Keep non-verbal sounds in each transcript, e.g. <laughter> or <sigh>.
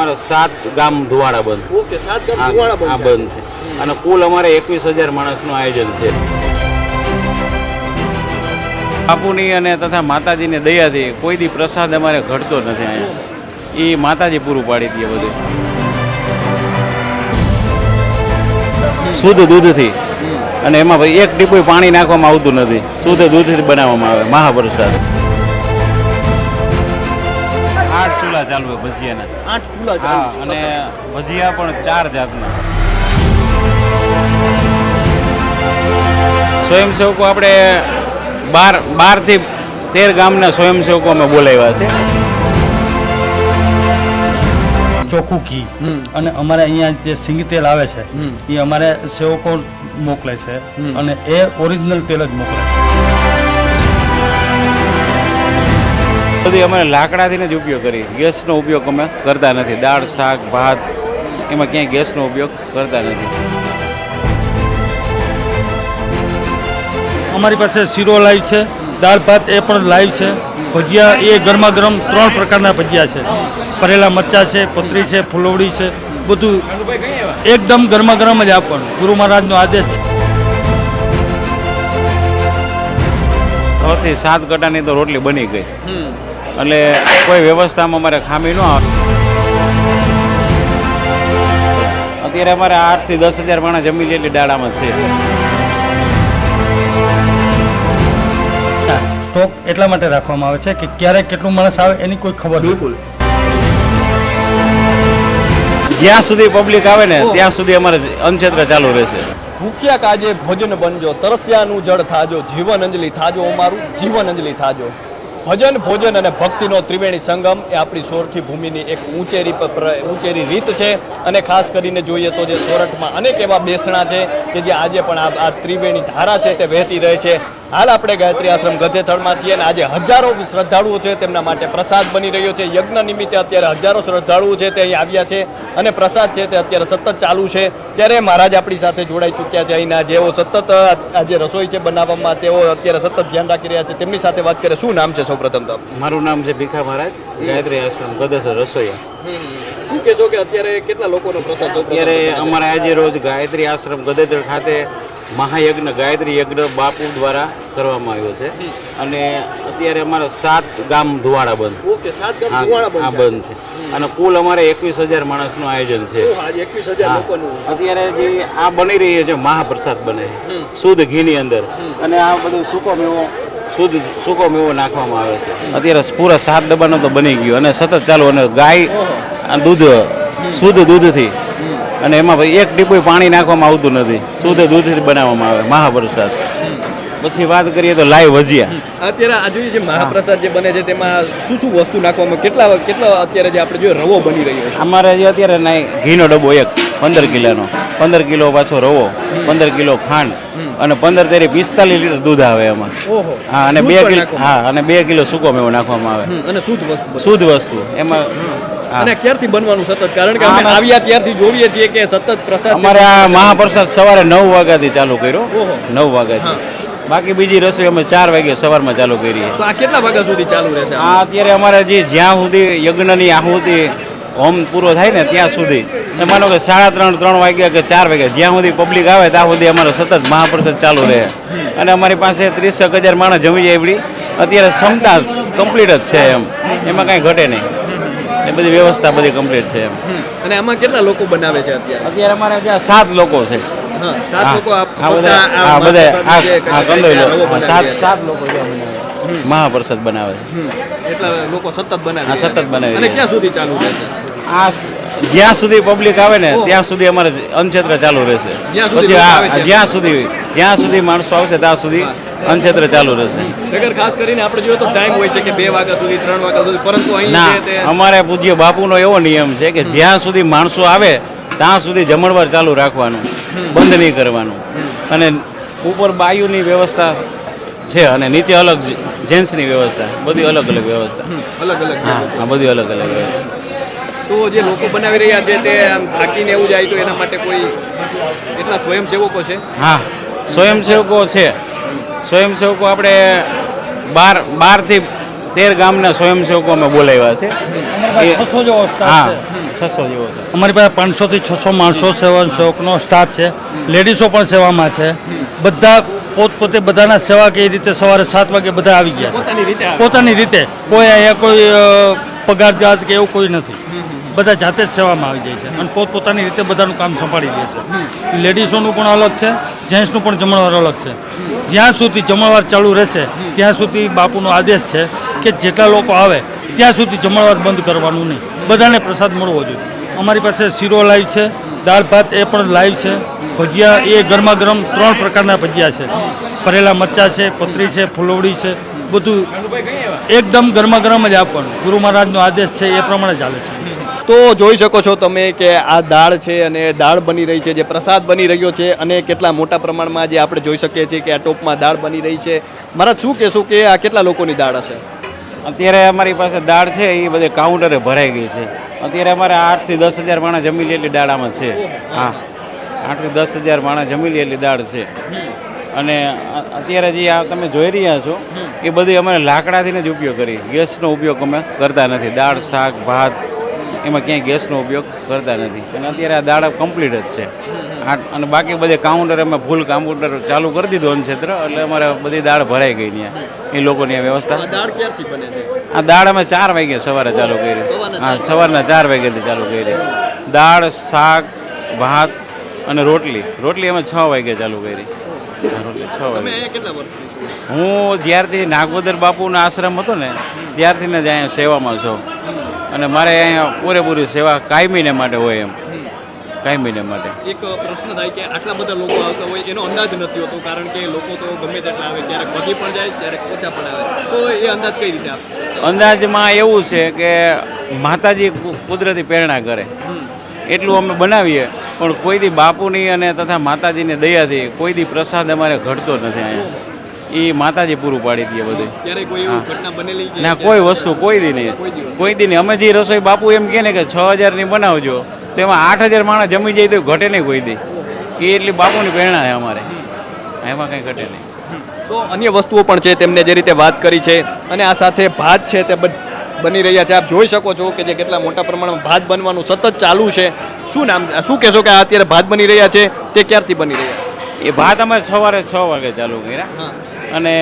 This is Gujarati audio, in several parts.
અમારે સાત ગામ ધુવાડા બંધ. ઓકે સાત ગામ ધુવાડા બંધ બંધ છે. અને કુલ અમારે એકવીસ હજાર માણસનું આયોજન છે. બાપુની અને તથા માતાજીની દયાથી કોઈ દી પ્રસાદ અમારે ઘટતો નથી અહીંયા. એ માતાજી પૂરું પાડી દે બધું. શુદ્ધ દૂધથી. અને એમાં એક ટીપું પાણી નાખવામાં આવતું નથી. શુદ્ધ દૂધથી બનાવવામાં આવે. મહાપ્રસાદ. ચૂલા ચાલુ હોય ભજીયાના. આઠ ચૂલા ચાલુ છે. અને ભજીયા પણ ચાર જાતના. સ્વયંસેવકો આપણે બાર બારથી તેર ગામના સ્વયંસેવકો અમે બોલાવ્યા છે. ચોખ્ખું ઘી. અને અમારે અહીંયા જે સિંગ તેલ આવે છે એ અમારે સેવકો મોકલે છે અને એ ઓરિજિનલ તેલ જ મોકલે છે. બધી અમે લાકડાથી જ ઉપયોગ કરી ગેસનો ઉપયોગ અમે કરતા નથી. દાળ શાક ભાત એમાં ક્યાંય ગેસનો ઉપયોગ કરતા નથી. અમારી પાસે શીરો લાઈવ છે દાળ ભાત એ પણ લાઈવ છે. ભજીયા એ ગરમા ગરમ ત્રણ પ્રકારના ભજીયા છે. ભરેલા મરચા છે પતરી છે ફૂલવડી છે બધું એકદમ ગરમા ગરમ જ આપવાનું. ગુરુ મહારાજનો આદેશ છે. છથી સાત કટાની તો રોટલી બની ગઈ. એટલે કોઈ વ્યવસ્થામાં અમારે ખામી ન આવે. અત્યારે અમારે આઠથી દસ હજાર માણસ જમી લે એટલી ડાળામાં છે. સ્ટોક એટલા માટે રાખવામાં આવે છે કે ક્યારે કેટલું માણસ આવે એની કોઈ ખબર બિલકુલ. જ્યાં સુધી પબ્લિક આવે ને ત્યાં સુધી અમારે અનક્ષેત્ર ચાલુ રહેશે. ભૂખ્યા કાજે ભોજન બનજો તરસ્યાનું જળ થાજો જીવન અંજલિ થાજો અમારું જીવન અંજલિ થાજો. ભજન, ભોજન અને ભક્તિનો ત્રિવેણી સંગમ એ આપણી સોરઠી ભૂમિની એક ઊંચેરી ઊંચેરી રીત છે. અને ખાસ કરીને જોઈએ તો જે સોરઠમાં અનેક એવા બેસણા છે કે જે આજે પણ આ ત્રિવેણી ધારા છે તે વહેતી રહે છે. હાલ આપણે ગાયત્રી આશ્રમ ગધેથળમાં છીએ અને આજે હજારો શ્રદ્ધાળુઓ છે તેમના માટે પ્રસાદ બની રહ્યો છે. યજ્ઞ નિમિત્તે અત્યારે હજારો શ્રદ્ધાળુઓ છે તે અહીં આવ્યા છે અને પ્રસાદ છે તે અત્યારે સતત ચાલુ છે. ત્યારે મહારાજ આપણી સાથે જોડાઈ ચૂક્યા છે. અહીંના જેઓ સતત આ જે રસોઈ છે બનાવવામાં તેઓ અત્યારે સતત ધ્યાન રાખી રહ્યા છે. તેમની સાથે વાત કરે શું નામ છે સૌપ્રથમ તો મારું નામ છે ભીખા મહારાજ. ગાયત્રી આશ્રમ ગધેથળ રસોઈયા. શું કહેશો કે અત્યારે કેટલા લોકોનો પ્રસાદ અત્યારે અમારે આજે રોજ ગાયત્રી આશ્રમ ગદેદર ખાતે મહાયજ્ઞ ગાયત્રી યજ્ઞ બાપુ દ્વારા કરવામાં આવ્યો છે. અને અત્યારે અમારે સાત ગામ ધુવાડા બંધ. ઓકે સાત ગામ ધુવાડા બંધ છે. અને કુલ અમારે એકવીસ હજાર માણસનું આયોજન છે. અત્યારે જે આ બની રહી છે મહાપ્રસાદ બને છે. શુદ્ધ ઘીની અંદર. અને આ બધું સૂકો મેવો શુદ્ધ સૂકો મેવો નાખવામાં આવે છે. અત્યારે પૂરા સાત ડબ્બાનો તો બની ગયો અને સતત ચાલુ અને ગાય આ દૂધ શુદ્ધ દૂધથી. અને એમાં ભાઈ એક ટીપું પાણી નાખવામાં આવતું નથી. શુદ્ધ દૂધથી બનાવવામાં આવે મહાપ્રસાદ. પછી વાત કરીએ તો લાઈવ ભજીયા. અત્યારે આ જોઈએ જે મહાપ્રસાદ જે બને છે તેમાં શું શું વસ્તુ નાખવામાં કેટલા કેટલા અત્યારે જે આપણે જોઈએ રવો બની રહ્યો છે? અમારે જે અત્યારે ના ઘીનો ડબ્બો એક પંદર કિલોનો. પંદર કિલો પાછો રવો પંદર કિલો ખાંડ. અને પંદર તેરી પિસ્તાલીસ લીટર દૂધ આવે એમાં. હા અને બે કિલો હા અને બે કિલો સૂકો મેવો નાખવામાં આવે. અને શુદ્ધ વસ્તુ શુદ્ધ વસ્તુ. એમાં અને ક્યારથી બનવાનું સતત? કારણ કે અમે આવ્યા ત્યારથી જોઈએ છીએ કે સતત પ્રસાદ. અમારે આ મહાપ્રસાદ સવારે નવ વાગ્યાથી ચાલુ કર્યો. નવ વાગ્યાથી. બાકી બીજી રસોઈ અમે ચાર વાગે સવારમાં ચાલુ કરીએ. તો આ કેટલા વાગ્યા સુધી ચાલુ રહેશે આ અત્યારે અમારે જે જ્યાં સુધી યજ્ઞની આહુતિ હોમ પૂરો થાય ને ત્યાં સુધી. માનો કે સાડા ત્રણ ત્રણ વાગ્યા કે ચાર વાગ્યા જ્યાં સુધી પબ્લિક આવે ત્યાં સુધી અમારે સતત મહાપ્રસાદ ચાલુ રહે. અને અમારી પાસે ત્રીસેક હજાર માણસ જમી જાય એવડી. અત્યારે ક્ષમતા કમ્પ્લીટ જ છે એમ. એમાં કાંઈ ઘટે નહીં. એ બધી વ્યવસ્થા બધી કમ્પ્લીટ છે એમ. અને આમાં કેટલા લોકો બનાવે છે અત્યારે? અત્યારે અમારે ત્યાં સાત લોકો છે. સાત લોકો આ બધા આ બધા આ કંદોઈ સાત. સાત લોકો બનાવે. મહાપ્રસાદ બનાવે. છે. એટલા લોકો સતત બનાવે સતત બનાવે અને ક્યાં સુધી ચાલુ રહેશે? આ જ્યાં સુધી પબ્લિક આવે ને ત્યાં સુધી અમારે અન્નક્ષેત્ર ચાલુ રહેશે. જ્યાં સુધી પછી જ્યાં સુધી. જ્યાં સુધી માણસો આવશે ત્યાં સુધી અન્નક્ષેત્ર ચાલુ રહેશે. નગર ખાસ કરીને આપણે જોઈએ તો ટાઈમ હોય છે કે બે વાગ્યા સુધી ત્રણ વાગ્યા સુધી પરંતુ અહીં ના અમારે પૂજ્ય બાપુનો એવો નિયમ છે કે જ્યાં સુધી માણસો આવે ત્યાં સુધી જમણવાર ચાલુ રાખવાનું બંધ નહીં કરવાનું. અને ઉપર બાયુની વ્યવસ્થા છે અને નીચે અલગ જેન્ટ્સની વ્યવસ્થા બધી અલગ અલગ વ્યવસ્થા. અલગ અલગ હા હા બધી અલગ અલગ વ્યવસ્થા. તો જે લોકો બનાવી રહ્યા છે તે આમ થાકીને એવું જાય તો એના માટે કોઈ એટલા સ્વયંસેવકો છે? હા સ્વયંસેવકો છે. સ્વયંસેવકો આપણે બાર બારથી તેર ગામના સ્વયંસેવકો અમે બોલાવ્યા છે. હા. છે. છસો જેવો છે. અમારી પાસે પાંચસોથી છસો માણસો સેવા સેવકનો સ્ટાફ છે. લેડીઝો પણ સેવામાં છે. બધા પોતપોતે બધાના સેવા કઈ રીતે સવારે સાત વાગે બધા આવી ગયા છે. પોતાની રીતે કોઈ અહીંયા કોઈ પગાર જાત કે એવું કોઈ નથી. બધા જાતે જ સેવામાં આવી જાય છે. અને પોતપોતાની રીતે બધાનું કામ સંભાળી લે છે. લેડીઝોનું પણ અલગ છે, જેન્ટ્સનું પણ જમણવાર અલગ છે. જ્યાં સુધી જમણવાર ચાલુ રહેશે, ત્યાં સુધી બાપુનો આદેશ છે કે જેટલા લોકો આવે, ત્યાં સુધી જમણવાર બંધ કરવાનું નહીં. બધાને પ્રસાદ મળવો જોઈએ. અમારી પાસે શીરો લાઈવ છે, દાળ ભાત એ પણ લાઈવ છે, ભજીયા એ ગરમા ગરમ ત્રણ પ્રકારના ભજીયા છે. ભરેલા મરચાં છે, પતરી છે, ફૂલવડી છે, બધું એકદમ ગરમા ગરમ જ આપવાનું. ગુરુ મહારાજનો આદેશ છે, એ પ્રમાણે ચાલે છે. તો જોઈ શકો છો તમે કે આ દાળ છે અને દાળ બની રહી છે, જે પ્રસાદ બની રહ્યો છે અને કેટલા મોટા પ્રમાણમાં જે આપણે જોઈ શકીએ છીએ કે આ ટોપમાં દાળ બની રહી છે. મારા શું કહેશું કે આ કેટલા લોકોની દાળ હશે? અત્યારે અમારી પાસે દાળ છે, એ બધે કાઉન્ટરે ભરાઈ ગઈ છે. અત્યારે અમારે આઠથી દસ હજાર માણસ જમી લે એટલી દાળ છે. હા. આઠથી દસ હજાર માણસ જમી લે એટલી દાળ છે. અને અત્યારે જે આ તમે જોઈ રહ્યા છો, એ બધી અમે લાકડાથીને જ ઉપયોગ કરી ગેસનો ઉપયોગ અમે કરતા નથી. દાળ, શાક, ભાત એમાં ક્યાંય ગેસનો ઉપયોગ કરતા નથી. અને અત્યારે આ દાળ કમ્પ્લીટ જ છે. આ અને બાકી બધે કાઉન્ટર અમે ફૂલ કાઉન્ટર ચાલુ કરી દીધું ક્ષેત્ર એટલે અમારે બધી દાળ ભરાઈ ગઈ ત્યાં. એ લોકોની આ વ્યવસ્થા. આ દાળ અમે ચાર વાગે સવારે ચાલુ કરી. હા સવારના ચાર વાગ્યાથી ચાલુ કરી. દાળ શાક ભાત અને રોટલી. રોટલી અમે છ વાગે ચાલુ કરી. રોટલી છ વાગે. હું જ્યારથી નાગોદર બાપુનો આશ્રમ હતો ને ત્યારથી જ અહીંયા સેવામાં છું. અને મારે અહીંયા પૂરેપૂરી સેવા કાયમીને માટે હોય એમ. કાયમીને માટે. એક પ્રશ્ન થાય કે આટલા બધા લોકો આવતા હોય એનો અંદાજ નથી હોતો કારણ કે લોકો તો ગમે તેટલા આવે ક્યારેક વધી પણ જાય ક્યારેક ઓછા પણ આવે. તો એ અંદાજ કઈ રીતે આપે? અંદાજમાં એવું છે કે માતાજી કુદરતી પ્રેરણા કરે. એટલું અમે બનાવીએ પણ કોઈ દી બાપુની અને તથા માતાજીની દયાથી કોઈ દી પ્રસાદ અમારે ઘટતો નથી અહીંયા. એ માતાજી પૂરું પાડી દઈએ બધું. કે ના કોઈ વસ્તુ કોઈ દી નહીં. કોઈ દી નહીં. અમે જે રસોઈ બાપુ એમ કહે ને કે છ હજારની બનાવજો તેમાં આઠ હજાર માણસ જમી જાય તો ઘટે નહીં કોઈ દી. એ એટલી બાપુની પ્રેરણા છે અમારે. એમાં કંઈ ઘટે નહીં. તો અન્ય વસ્તુઓ પણ છે તેમને જે રીતે વાત કરી છે અને આ સાથે ભાત છે તે બની રહ્યા છે. આપ જોઈ શકો છો કે જે કેટલા મોટા પ્રમાણમાં ભાત બનવાનું સતત ચાલુ છે. શું નામ શું કહેશો કે આ અત્યારે ભાત બની રહ્યા છે? તે ક્યારથી બની રહ્યા? એ ભાત અમે સવારે છ વાગે ચાલુ કર્યા. અને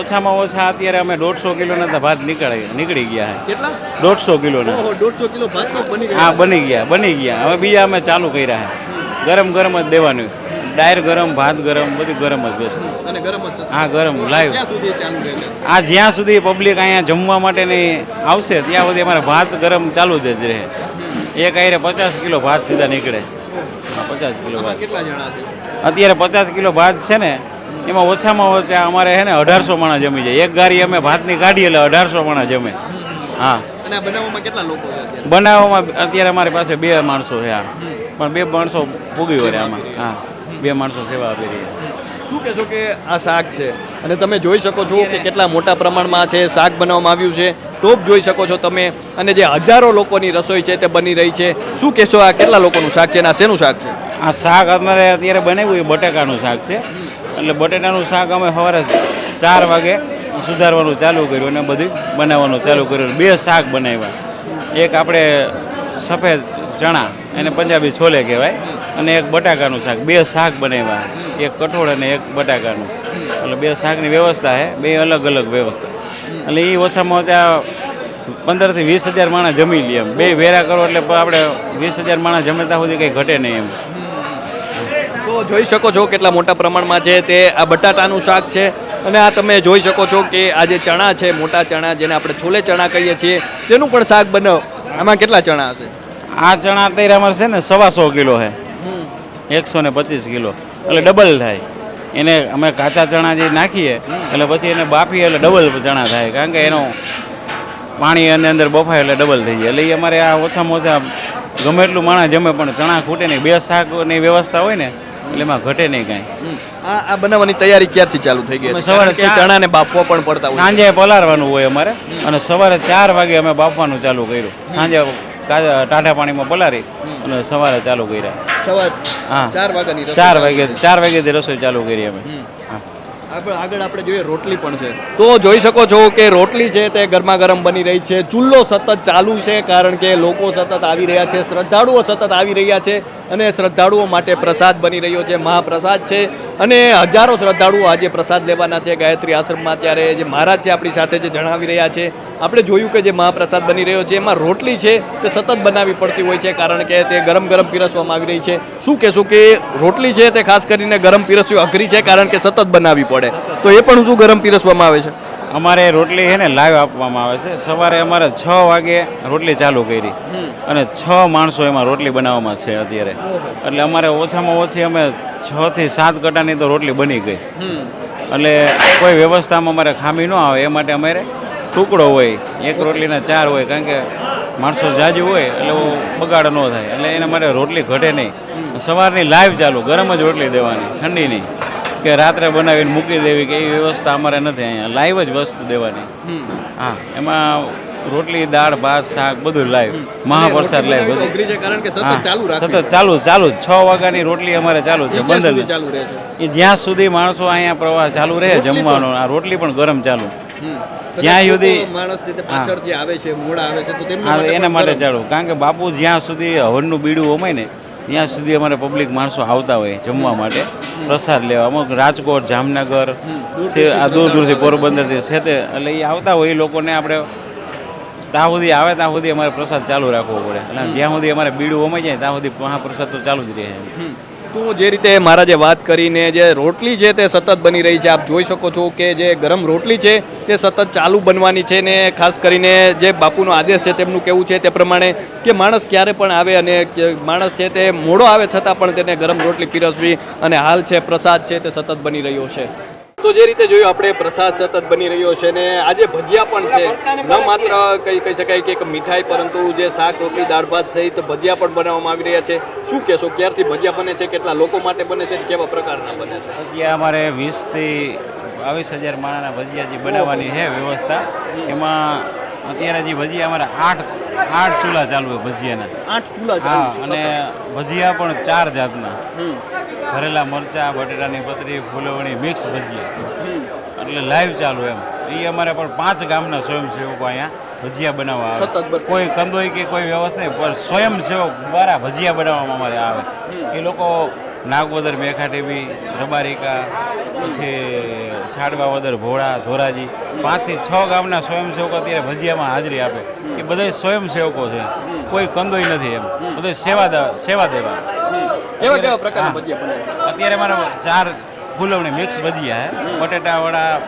ઓછામાં ઓછા અત્યારે અમે દોઢસો કિલોના તો ભાત નીકળે નીકળી ગયા કેટલા? દોઢસો કિલોના. દોઢસો કિલો ભાત હા બની ગયા બની ગયા. હવે બીજા અમે ચાલુ કર્યા છે ગરમ ગરમ જ દેવાનું. ડાયર ગરમ ભાત ગરમ બધું ગરમ જ બેસતું. અને ગરમ જ હા ગરમ લાઈવ. આ જ્યાં સુધી પબ્લિક અહીંયા જમવા માટેની આવશે ત્યાં સુધી અમારે ભાત ગરમ ચાલુ જ રહે. એક આયરે પચાસ કિલો ભાત સીધા નીકળે. પચાસ કિલો ભાત. અત્યારે પચાસ કિલો ભાત છે ને એમાં ઓછામાં ઓછા અમારે છે ને અઢારસો માણસ જમી જાય. એક ગાડી અમે ભાતની કાઢીએ એટલે અઢારસો માણસ જમે. હા. અને બનાવવામાં અત્યારે? અમારી પાસે બે માણસો છે આ. પણ બે માણસો પૂગી વળે આમાં. હા. બે માણસો સેવા આપી રહ્યા શું કહેશો કે આ શાક છે? અને તમે જોઈ શકો છો કે કેટલા મોટા પ્રમાણમાં છે શાક બનાવવામાં આવ્યું છે. ટોપ જોઈ શકો છો તમે. અને જે હજારો લોકોની રસોઈ છે તે બની રહી છે. શું કહેશો આ કેટલા લોકોનું શાક છે અને આ શેનું શાક છે? આ શાક અમારે અત્યારે બનાવ્યું એ બટાકાનું શાક છે. એટલે બટેટાનું શાક અમે સવારે ચાર વાગે સુધારવાનું ચાલુ કર્યું અને બધું બનાવવાનું ચાલુ કર્યું. બે શાક બનાવ્યા. એક આપણે સફેદ ચણા એને પંજાબી છોલે કહેવાય અને એક બટાકાનું શાક. બે શાક બનાવ્યા. એક કઠોળ અને એક બટાકાનું. એટલે બે શાકની વ્યવસ્થા છે બે અલગ અલગ વ્યવસ્થા. એટલે એ ઓછામાં ઓછા પંદરથી વીસ હજાર માણસ જમી લે એમ. બે વેરા કરો એટલે આપણે વીસ હજાર માણસ જમે સુધી કંઈ ઘટે નહીં એમ. જોઈ શકો છો કેટલા મોટા પ્રમાણમાં છે તે આ બટાટાનું શાક છે. અને આ તમે જોઈ શકો છો કે આ જે ચણા છે મોટા ચણા જેને આપણે છોલે ચણા કહીએ છીએ તેનું પણ શાક બનાવ. આમાં કેટલા ચણા હશે? આ ચણા અત્યારે અમારે છે ને સવાસો કિલો છે એકસો ને પચીસ કિલો. એટલે ડબલ થાય. એને અમે કાચા ચણા જે નાખીએ એટલે પછી એને બાફીએ એટલે ડબલ ચણા થાય. કારણ કે એનો પાણી અને અંદર બફાય એટલે ડબલ થઈ જાય. એટલે એ અમારે આ ઓછામાં ઓછા ગમે એટલું માણસ જમે પણ ચણા ખૂટે નહીં બે શાકની વ્યવસ્થા હોય ને એટલે એમાં ઘટે નહીં કાંઈ. આ આ બનાવવાની તૈયારી ક્યારથી ચાલુ થઈ ગઈ સવારે ચાર- ચણાને બાફવા પણ પડતા હોય સાંજે પલાળવાનું હોય અમારે. અને સવારે ચાર વાગે અમે બાફવાનું ચાલુ કર્યું. સાંજે ટાઢા પાણીમાં પલાળી અને સવારે ચાલુ કર્યા. સવારે હા. ચાર વાગ્યાની ચાર વાગે ચાર વાગ્યાથી રસોઈ ચાલુ કરી અમે. આગળ આપણે જોઈએ રોટલી પણ છે. તો જોઈ શકો છો કે રોટલી છે તે ગરમા ગરમ બની રહી છે. ચૂલ્લો સતત ચાલુ છે કારણ કે લોકો સતત આવી રહ્યા છે. શ્રદ્ધાળુઓ સતત આવી રહ્યા છે. અને શ્રદ્ધાળુઓ માટે પ્રસાદ બની રહ્યો છે, મહાપ્રસાદ છે. અને હજારો શ્રદ્ધાળુઓ આજે પ્રસાદ લેવાના છે ગાયત્રી આશ્રમમાં. ત્યારે જે મહારાજ છે આપણી સાથે જે જણાવી રહ્યા છે, આપણે જોયું કે જે મહાપ્રસાદ બની રહ્યો છે, એમાં રોટલી છે, તે સતત બનાવવી પડતી હોય છે, કારણ કે તે ગરમ ગરમ પીરસવામાં આવી રહી છે. શું કહેશું કે રોટલી છે તે ખાસ કરીને ગરમ પીરસવી અઘરી છે, કારણ કે સતત બનાવવી પડે. તો એ પણ શું ગરમ પીરસવામાં આવે છે? અમારે રોટલી છે ને લાઈવ આપવામાં આવે છે. સવારે અમારે છ વાગે રોટલી ચાલુ કરી. અને છ માણસો એમાં રોટલી બનાવવામાં છે અત્યારે. એટલે અમારે ઓછામાં ઓછી અમે છ થી સાત કટાની તો રોટલી બની ગઈ. એટલે કોઈ વ્યવસ્થામાં અમારે ખામી ન આવે એ માટે અમારે ટુકડો હોય એક રોટલીના ચાર હોય કારણ કે માણસો જાજુ હોય એટલે બગાડ ન થાય. એટલે એના માટે રોટલી ઘટે નહીં. સવારની લાઈવ ચાલુ ગરમ જ રોટલી દેવાની ઠંડી નહીં. કે રાત્રે બનાવીને મૂકી દેવી કે એવી વ્યવસ્થા અમારે નથી અહીંયા. લાઈવ જ વસ્તુ દેવાની. હા. એમાં રોટલી દાળ ભાત શાક બધું લાઈવ મહાપ્રસાદ લાઈવ બધું. કારણ કે સતત ચાલુ ચાલુ છ વાગ્યાની રોટલી અમારે ચાલુ છે બંધ ચાલુ એ જ્યાં સુધી માણસો અહીંયા પ્રવાહ ચાલુ રહે જમવાનો આ રોટલી પણ ગરમ ચાલુ. જ્યાં સુધી માણસ પાછળથી આવે છે મોડા આવે છે તો હા, એના માટે ચાલુ. કારણ કે બાપુ જ્યાં સુધી હવનનું બીડું હોમાય ને ત્યાં સુધી અમારે પબ્લિક માણસો આવતા હોય જમવા માટે પ્રસાદ લેવા. અમુક રાજકોટ જામનગર છે આ દૂર દૂરથી પોરબંદરથી છે તે એટલે એ આવતા હોય એ લોકોને આપણે ત્યાં સુધી આવે ત્યાં સુધી અમારે પ્રસાદ ચાલુ રાખવો પડે. અને જ્યાં સુધી અમારે બીડું હોમાઈ જાય ત્યાં સુધી મહાપ્રસાદ તો ચાલુ જ રહે. તો જે રીતે મહારાજે વાત કરીને જે રોટલી છે તે સતત બની રહી છે, આપ જોઈ શકો છો કે જે ગરમ રોટલી છે તે સતત ચાલુ બનવાની છે ને ખાસ કરીને જે બાપુનો આદેશ છે તેમનું કેવું છે તે પ્રમાણે કે માણસ ક્યારે પણ આવે અને માણસ છે તે મોડો આવે છતાં પણ તેને ગરમ રોટલી પીરસવી અને હાલ છે પ્રસાદ છે તે સતત બની રહ્યો છે. તો જે રીતે જોયું, આપણે પ્રસાદ સતત બની રહ્યો છે ને આજે ભજીયા પણ છે. ન માત્ર કહી કહી શકાય કે એક મીઠાઈ, પરંતુ જે શાક, રોટલી, દાળ, ભાત સહિત ભજીયા પણ બનાવવામાં આવી રહ્યા છે. શું કહેશો, ક્યારથી ભજીયા બને છે? કેટલા લોકો માટે બને છે? કેવા પ્રકારના બને છે? ભજીયા અમારે વીસથી બાવીસ હજાર માણાના ભજીયા જે બનાવવાની છે વ્યવસ્થા, એમાં અત્યારે જે ભજીયા અમારે આઠ આઠ ચૂલા ચાલુ હોય ભજીયાના. આઠ ચૂલા હા ચાલુ અને ભજીયા પણ ચાર જાતના. ભરેલા મરચા બટેટાની પતરી ફૂલવણી મિક્સ ભજીયા. એટલે લાઈવ ચાલુ એમ. એ અમારે પણ પાંચ ગામના સ્વયંસેવકો અહીંયા ભજીયા બનાવવા આવે. કોઈ કંદોઈ કે કોઈ વ્યવસ્થા નહીં પણ સ્વયંસેવક દ્વારા ભજીયા બનાવવામાં અમારે આવે. એ લોકો નાગવદર મેખાટીવી રબારિકા પછી છાડવાવદર ભોળા ધોરાજી પાંચથી છ ગામના સ્વયંસેવકો અત્યારે ભજીયામાં હાજરી આપે. એ બધા સ્વયંસેવકો છે. કોઈ કંદોઈ નથી એમ. બધા સેવા સેવા દેવા. કેવા પ્રકારના છે? અત્યારે મારા ચાર ફૂલવણી મિક્સ ભજીયા હે. બટેટા વડા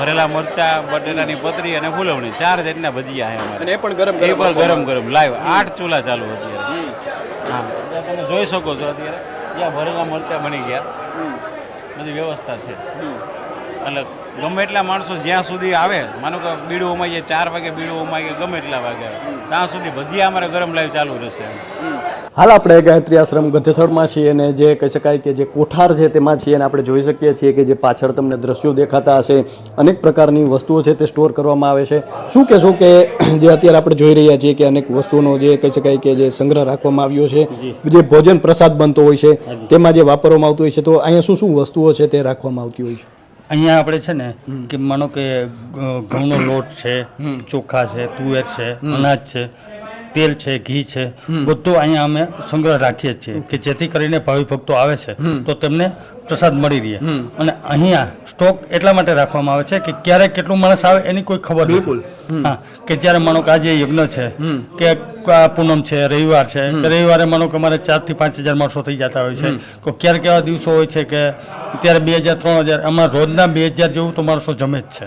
ભરેલા મરચા બટેટાની પતરી અને ફૂલવણી. ચાર જાતના ભજીયા હે અમારે. એ પણ ગરમ એ ગરમ પણ ગરમ ગરમ લાઈવ. આઠ ચૂલા ચાલુ અત્યારે. હા. તમે જોઈ શકો છો અત્યારે. જ્યાં ભરેલા મરચા બની ગયા. બધી વ્યવસ્થા છે. એટલે ગમે એટલા માણસો જ્યાં સુધી આવે માનો કે બીડું ઉમાઈ જાય ચાર વાગે બીડું ઉમાઈ ગયા ગમે એટલા વાગે આવે ત્યાં સુધી ભજીયા અમારે ગરમ લાઈવ ચાલુ રહેશે હાલ આપણે ગાયત્રી આશ્રમ ગધેથળમાં છીએ અને જે કહી શકાય કે જે કોઠાર છે તેમાં છીએ અને આપણે જોઈ શકીએ છીએ કે જે પાછળ તમને દ્રશ્યો દેખાતા હશે અનેક પ્રકારની વસ્તુઓ છે તે સ્ટોર કરવામાં આવે છે. શું કહેશો કે <clears throat> જે અત્યારે આપણે જોઈ રહ્યા છીએ કે અનેક વસ્તુઓનો જે કહી શકાય કે જે સંગ્રહ રાખવામાં આવ્યો છે જે. ભોજન પ્રસાદ બનતો હોય છે તેમાં જે વાપરવામાં આવતું હોય છે તો અહીંયા શું શું વસ્તુઓ છે તે રાખવામાં આવતી હોય છે? અહીંયા આપણે છે ને કે માનો કે ઘઉંનો લોટ છે ચોખા છે તુવેર છે અનાજ છે તેલ છે ઘી છે બધું અહીંયા અમે સંગ્રહ રાખીએ છીએ કે જેથી કરીને ભાવિ ભક્તો આવે છે. તો તેમને પ્રસાદ મળી રહે. અને અહીંયા સ્ટોક એટલા માટે રાખવામાં આવે છે કે ક્યારે કેટલું માણસ આવે એની કોઈ ખબર નથી. હા કે જ્યારે માનો કે આજે યજ્ઞ છે કે પૂનમ છે રવિવાર છે કે રવિવારે માનો કે અમારે ચારથી પાંચ હજાર માણસો થઈ જતા હોય છે. તો ક્યારેક એવા દિવસો હોય છે કે ત્યારે બે હજાર ત્રણ હજાર અમારા રોજના બે હજાર જેવું તો માણસો જમે જ છે.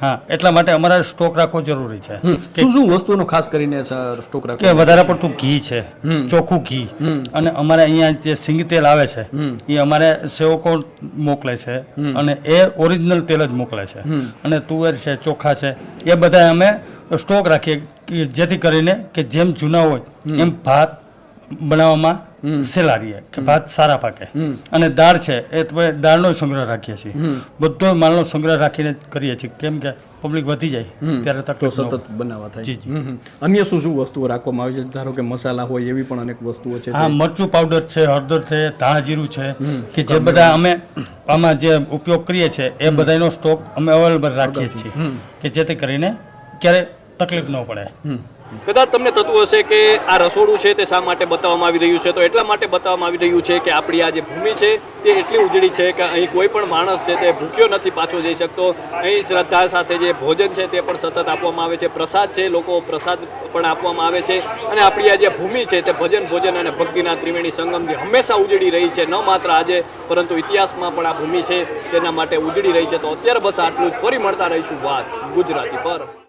હા એટલા માટે અમારે સ્ટોક રાખવો જરૂરી છે. શું શું વસ્તુનો ખાસ કરીને સ્ટોક રાખો કે વધારે પડતું ઘી છે ચોખ્ખું ઘી. અને અમારે અહીંયા જે સિંગ તેલ આવે છે એ અમારે સેવકો મોકલે છે અને એ ઓરિજિનલ તેલ જ મોકલે છે. અને તુવેર છે ચોખા છે એ બધા અમે સ્ટોક રાખીએ કે જેથી કરીને કે જેમ જૂના હોય એમ ભાત બનાવવામાં સેલારીએ કે ભાત સારા પાકે. અને દાળ છે એ તમે દાળનો સંગ્રહ રાખીએ છીએ. બધો માલનો સંગ્રહ રાખીને કરીએ છીએ કેમ કે પબ્લિક વધી જાય ત્યારે તકલીફ સતત બનાવવા થાય. અન્ય શું શું વસ્તુઓ રાખવામાં આવે છે? ધારો કે મસાલા હોય એવી પણ અનેક વસ્તુઓ છે હા મરચું પાવડર છે હળદર છે ધાણા જીરું છે કે જે બધા અમે આમાં જે ઉપયોગ કરીએ છીએ એ બધાનો સ્ટોક અમે અવેલેબલ રાખીએ છીએ. કે જેથી કરીને ક્યારે તકલીફ ન પડે. કદાચ તમને થતું હશે કે આ રસોડું છે તે શા માટે બતાવવામાં આવી રહ્યું છે? તો એટલા માટે બતાવવામાં આવી રહ્યું છે કે આપણી આ જે ભૂમિ છે તે એટલી ઉજળી છે કે અહીં કોઈ પણ માણસ છે તે ભૂખ્યો નથી પાછો જઈ શકતો. અહીં શ્રદ્ધા સાથે જે ભોજન છે તે પણ સતત આપવામાં આવે છે. પ્રસાદ છે, લોકો પ્રસાદ પણ આપવામાં આવે છે. અને આપણી આ જે ભૂમિ છે તે ભજન, ભોજન અને ભક્તિના ત્રિવેણી સંગમથી હંમેશા ઉજળી રહી છે, ન માત્ર આજે, પરંતુ ઇતિહાસમાં પણ આ ભૂમિ છે તેના માટે ઉજળી રહી છે. તો અત્યારે બસ આટલું જ. ફરી મળતા રહીશું વાત ગુજરાતી પર.